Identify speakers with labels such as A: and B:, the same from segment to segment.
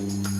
A: Thank you.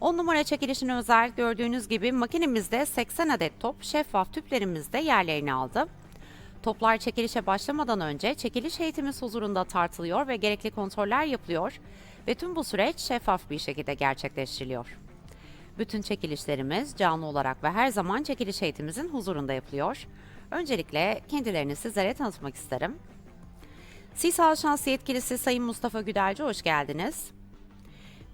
A: 10 numara çekilişine özel gördüğünüz gibi makinemizde 80 adet top şeffaf tüplerimizde yerlerini aldı. Toplar çekilişe başlamadan önce çekiliş heyetimiz huzurunda tartılıyor ve gerekli kontroller yapılıyor ve tüm bu süreç şeffaf bir şekilde gerçekleştiriliyor. Bütün çekilişlerimiz canlı olarak ve her zaman çekiliş heyetimizin huzurunda yapılıyor. Öncelikle kendilerini sizlere tanıtmak isterim. Sisal Şans Yetkilisi Sayın Mustafa Güdelci hoş geldiniz.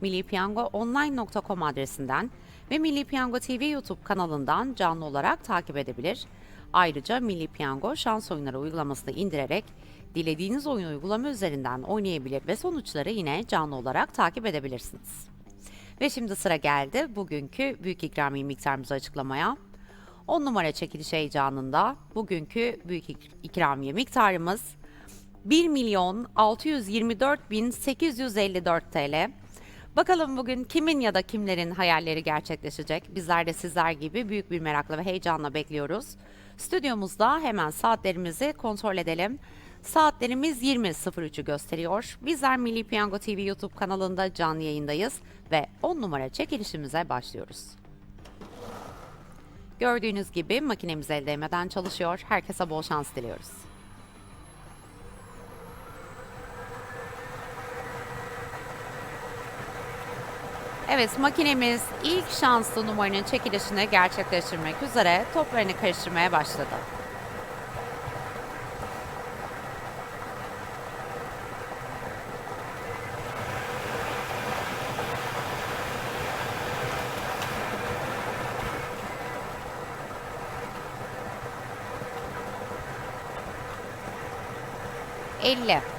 A: millipiyangoonline.com adresinden ve Milli Piyango TV YouTube kanalından canlı olarak takip edebilir. Ayrıca Milli Piyango şans oyunları uygulamasını indirerek dilediğiniz oyun uygulama üzerinden oynayabilir ve sonuçları yine canlı olarak takip edebilirsiniz. Ve şimdi sıra geldi bugünkü büyük ikramiye miktarımızı açıklamaya. 10 numara çekiliş heyecanında bugünkü büyük ik- ikramiye miktarımız 1 milyon 624 bin 854 TL. Bakalım bugün kimin ya da kimlerin hayalleri gerçekleşecek? Bizler de sizler gibi büyük bir merakla ve heyecanla bekliyoruz. Stüdyomuzda hemen saatlerimizi kontrol edelim. Saatlerimiz 20.03'ü gösteriyor. Bizler Milli Piyango TV YouTube kanalında canlı yayındayız ve 10 numara çekilişimize başlıyoruz. Gördüğünüz gibi makinemiz el değmeden çalışıyor. Herkese bol şans diliyoruz. Evet makinemiz ilk şanslı numaranın çekilişini gerçekleştirmek üzere toplarını karıştırmaya başladı. Elli.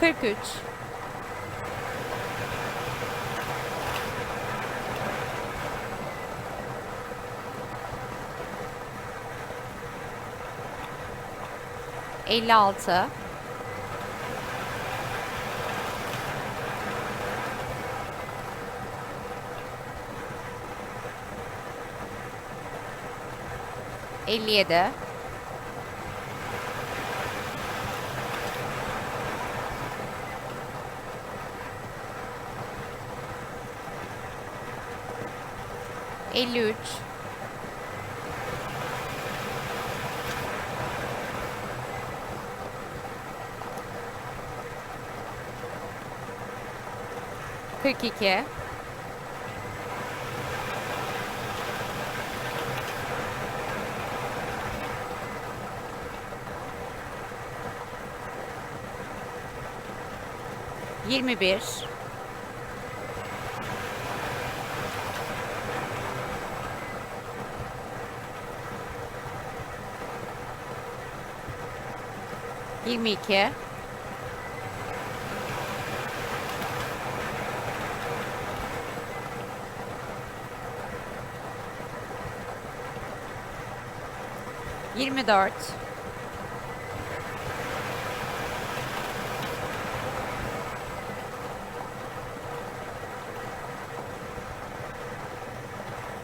A: Kırk üç. Elli 53 42 21 22 24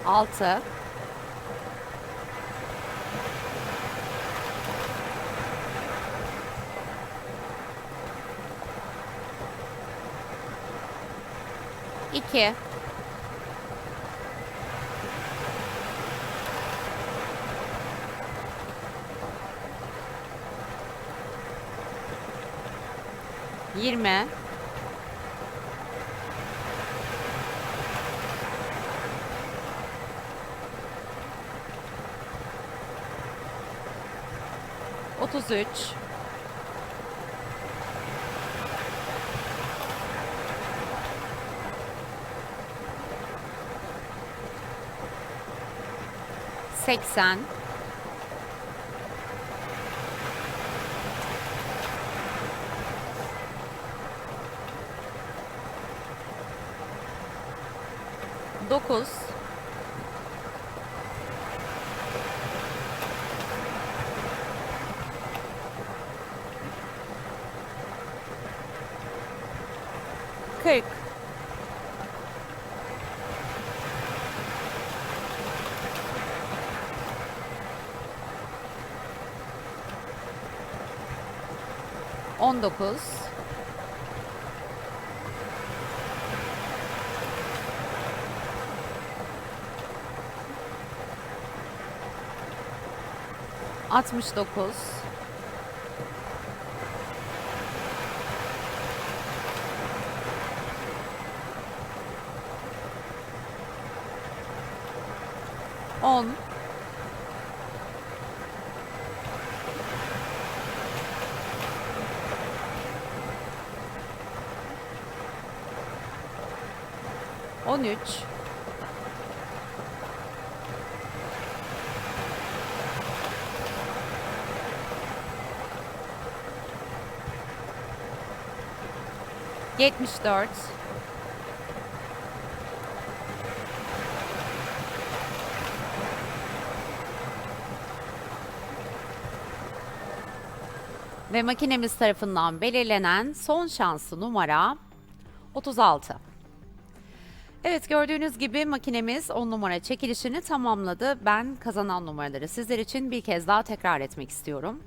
A: 6 2 20 33 80 9 40 19 69 10 13 74 Ve makinemiz tarafından belirlenen son şanslı numara 36. Evet gördüğünüz gibi makinemiz 10 numara çekilişini tamamladı. Ben kazanan numaraları sizler için bir kez daha tekrar etmek istiyorum.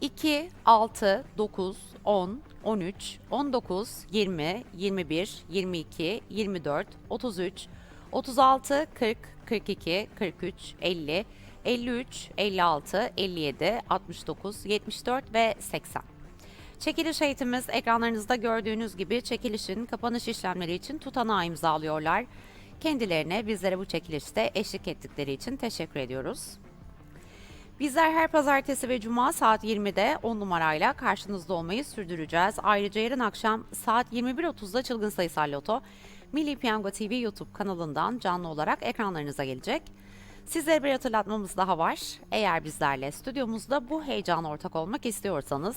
A: 2, 6, 9, 10, 13, 19, 20, 21, 22, 24, 33, 36, 40, 42, 43, 50, 53, 56, 57, 69, 74 ve 80. Çekiliş eğitimimiz ekranlarınızda gördüğünüz gibi çekilişin kapanış işlemleri için tutanağı imzalıyorlar. Kendilerine bizlere bu çekilişte eşlik ettikleri için teşekkür ediyoruz. Bizler her pazartesi ve cuma saat 20'de 10 numarayla karşınızda olmayı sürdüreceğiz. Ayrıca yarın akşam saat 21.30'da Çılgın Sayısal Loto Milli Piyango TV YouTube kanalından canlı olarak ekranlarınıza gelecek. Sizlere bir hatırlatmamız daha var. Eğer bizlerle stüdyomuzda bu heyecana ortak olmak istiyorsanız